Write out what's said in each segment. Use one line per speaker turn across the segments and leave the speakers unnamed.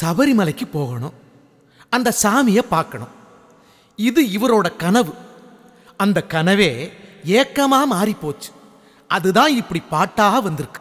சபரிமலைக்கு போகணும். அந்த சாமியை பார்க்கணும். இது இவரோட கனவு. அந்த கனவே ஏக்கமாக மாறிப்போச்சு. அதுதான் இப்படி பாட்டாக வந்திருக்கு.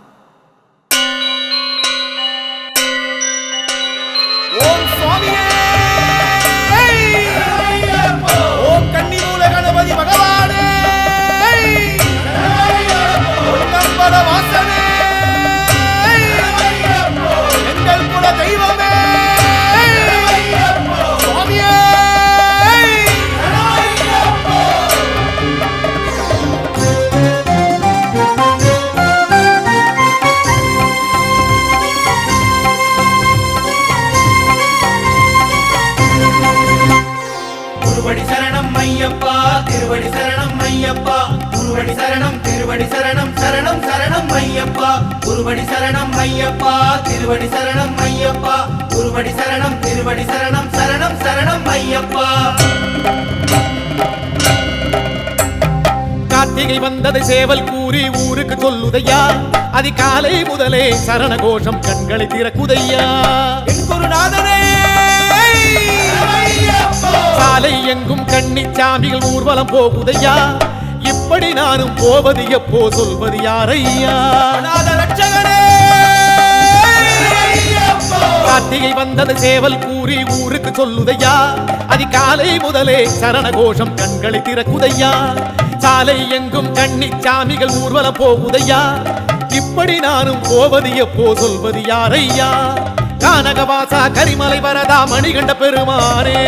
சரணம் திருவடி சரணம் சரணம் சரணம் ஐயப்பா. குருவடி சரணம் ஐயப்பா. திருவடி சரணம் ஐயப்பா. குருவடி சரணம் திருவடி சரணம் சரணம் சரணம் ஐயப்பா.
கார்த்திகை வந்ததை சேவல் கூறி ஊருக்கு சொல்லுதையா? அதிகாலை முதலே சரண கோஷம் கண்களை திறக்குதையா? சாலை எங்கும் கன்னிச்சாமிகள் ஊர்வலம் போகுதையா? இப்படி நானும் போவது? எப்போ சொல்வது யாரையா? கார்த்திகை வந்தது சேவல் கூறி ஊருக்கு சொல்லுதையா? அதிகாலை முதலே சரண கோஷம் கண்களை திறக்குதையா? சாலை எங்கும் கன்னிச்சாமிகள் ஊர்வலம் போகுதையா? இப்படி நானும் போவது எப்போ சொல்வது யாரையா? கானகவாசா கரிமலை வரதா மணிகண்ட பெருமானே!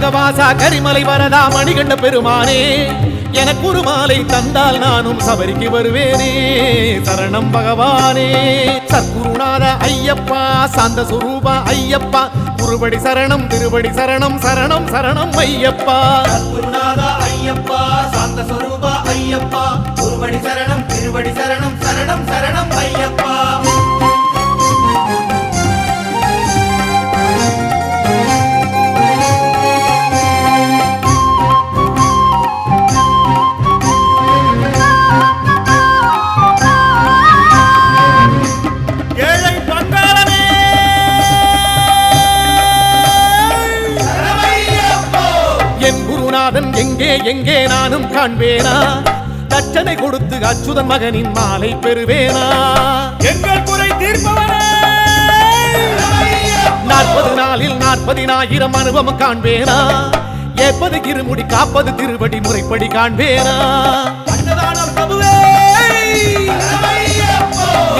கானகவாசா கரிமலை வரதா மணிகண்ட பெருமானே. எனக்கு ஒரு மாலை தந்தால் நானும் சபரிக்கு வருவேனே. சரணம் பகவானே. சத்குருநாத ஐயப்பா சாந்த சுரூபா ஐயப்பா. குருபடி சரணம் திருபடி சரணம் சரணம் சரணம் ஐயப்பா.
குருநாதா ஐயப்பா சாந்த சுரூபா ஐயப்பா. குருபடி சரணம் திருபடி சரணம் சரணம் சரணம் ஐயப்பா.
குருநாதன் எங்கே எங்கே நானும் காண்பேனா? தட்சணை கொடுத்து அச்சுதன் மகனின் மாலை பெறுவேனா?
எங்கள் குறை தீர்ப்பவனே
நாற்பது நாளில் நாற்பதினாயிரம் அனுபவம் காண்பேனா? ஏற்பது இருமுடி காப்பது திருவடி முறைப்படி காண்பேனா?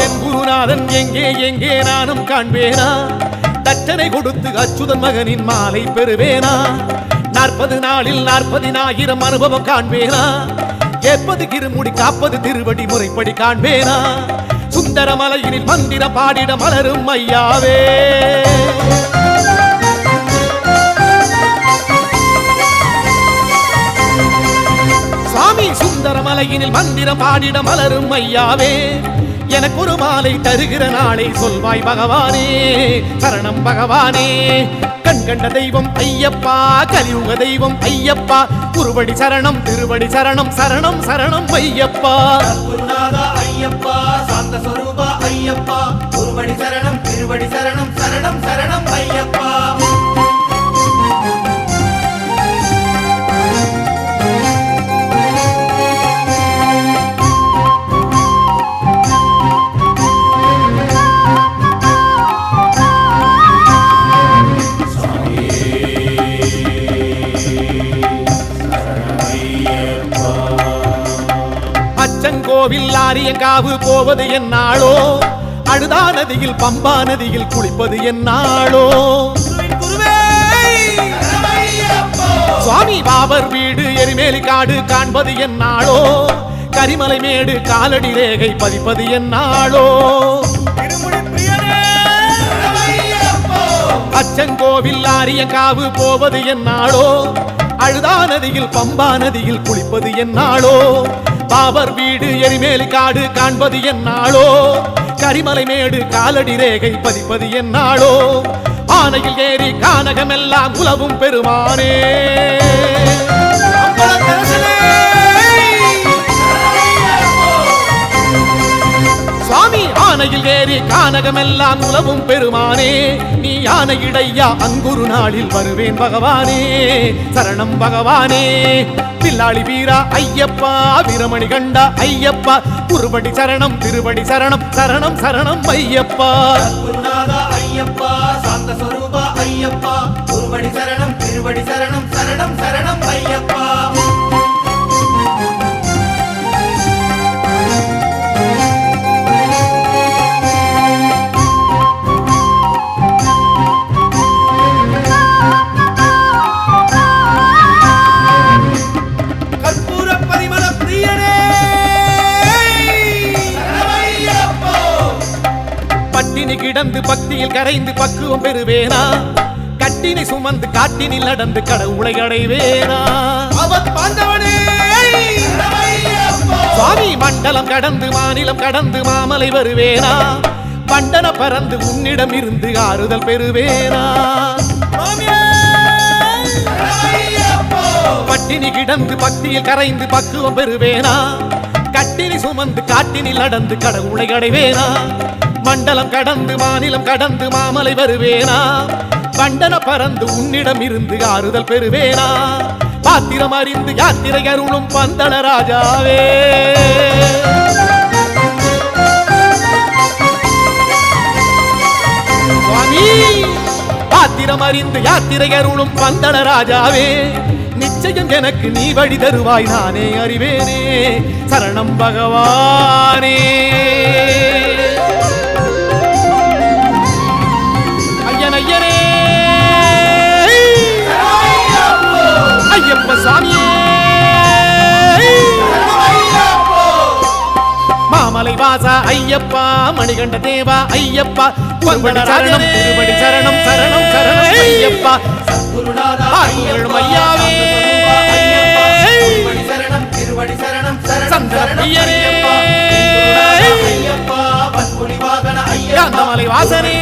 என் குருநாதன் எங்கே எங்கே நானும் காண்பேனா? தட்டனை கொடுத்து அச்சுதன் மகனின் மாலை பெறுவேனா? நாற்பது நாளில் நாற்பதினாயிரம் அனுபவம் காண்பேனா? எப்பது இருமுடி காப்பது திருவடி முறைப்படி காண்பேனா? சுந்தர மலையினில் மந்திர பாடிட மலரும் ஐயாவே. சுந்தர மலையினில் மந்திரம் பாடிட மலரும் ஐயாவே. எனக்கு ஒரு மாலை தருகிற நாளை சொல்வாய் பகவானே. சரணம் பகவானே. கண் கண்ட தெய்வம் ஐயப்பா கலியுக தெய்வம் ஐயப்பா. குருவடி சரணம் திருவடி சரணம் சரணம் சரணம் ஐயப்பா.
ஐயப்பா சாந்த ஐயப்பா. குருவடி சரணம் திருவடி சரணம் சரணம் சரணம் ஐயா
கோவில் ஆரியங்காவு போவது என்னாளோ அழுதா நதியில் பம்பா நதியில் குளிப்பது என்னாளோ
குருவே
சுவாமி பாபர் வீடு எரிமேலி காடு காண்பது என்னாளோ கரிமலை மேடு காலடி ரேகை பதிப்பது என்னாளோ
திருமுடி
அச்சங்கோவில் ஆரியங்காவு போவது என்னாளோ அழுதா நதியில் பம்பா நதியில் குளிப்பது என்னாளோ பாபர் வீடு எரிமேலி காடு காண்பது என்னாளோ கரிமலை மேடு காலடி ரேகை பதிப்பது என்னாளோ ஆனையில் ஏறி கானகமெல்லாம் உலவும் பெருமானே.
யானையில்
ஏறி கானகமெல்லாம் உலவும் பெருமானே நீ யானையிடையா அங்குரு நாளில் வருவேன் பகவானே. சரணம் பகவானே பில்லாளி வீரா ஐயப்பா வீரமணி கண்டா ஐயப்பா. குருபடி சரணம் திருபடி சரணம் சரணம் சரணம் ஐயப்பா.
ஐயப்பா சாந்த ஐயப்பா. குருபடி சரணம் திருபடி சரணம்
கிடந்து பக்தியில் கரைந்து பக்குவம் பெறுவேனா? கட்டினை சுமந்து காட்டினில் நடந்து கடவுளை அடைவேனா? சுவாமி மண்டலம் கடந்து மாநிலம் கடந்து மாமலை வருவேனா? பண்டன பறந்து உன்னிடம் இருந்து ஆறுதல் பெறுவேனா? பட்டினி கிடந்து பக்தியில் கரைந்து பக்குவம் பெறுவேனா? கட்டினி சுமந்து காட்டினில் நடந்து கடவுளை அடைவேனா? மண்டலம் கடந்து மாநிலம் கடந்து மாமலை வருவேனா? கண்டன பறந்து உன்னிடம் இருந்து ஆறுதல் பெறுவேனா? பாத்திரம் அறிந்து யாத்திரை அருளும் பந்தள ராஜாவே. சுவாமி பாத்திரம் அறிந்து யாத்திரை அருளும் பந்தள ராஜாவே. நிச்சயம் எனக்கு நீ வழி தருவாய் நானே அறிவேனே. சரணம் பகவானே. வாசா ஐயப்பா மணிகண்ட தேவா ஐயப்பா பந்தள சரணம் திருவடி சரணம் சரணம் சரணம் ஐயப்பா
சத்குருநாதா
ஐயாவே.
சரணம் திருவடி சரணம் சரணம் ஐயப்பா ஐயப்பா வாகன ஐயப்பா
வாசனே.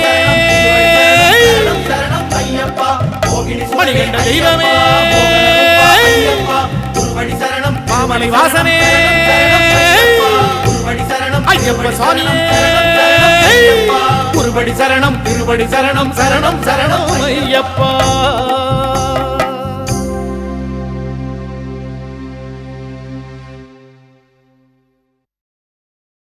மணிகண்ட தெய்வமே.
பாமலை
வாசனே.
ஐயப்ப சரணம், சரணம் சரணம் ஐயப்பா.
குருபடி சரணம் திருபடி சரணம் சரணம் சரணம். ஐயப்பா.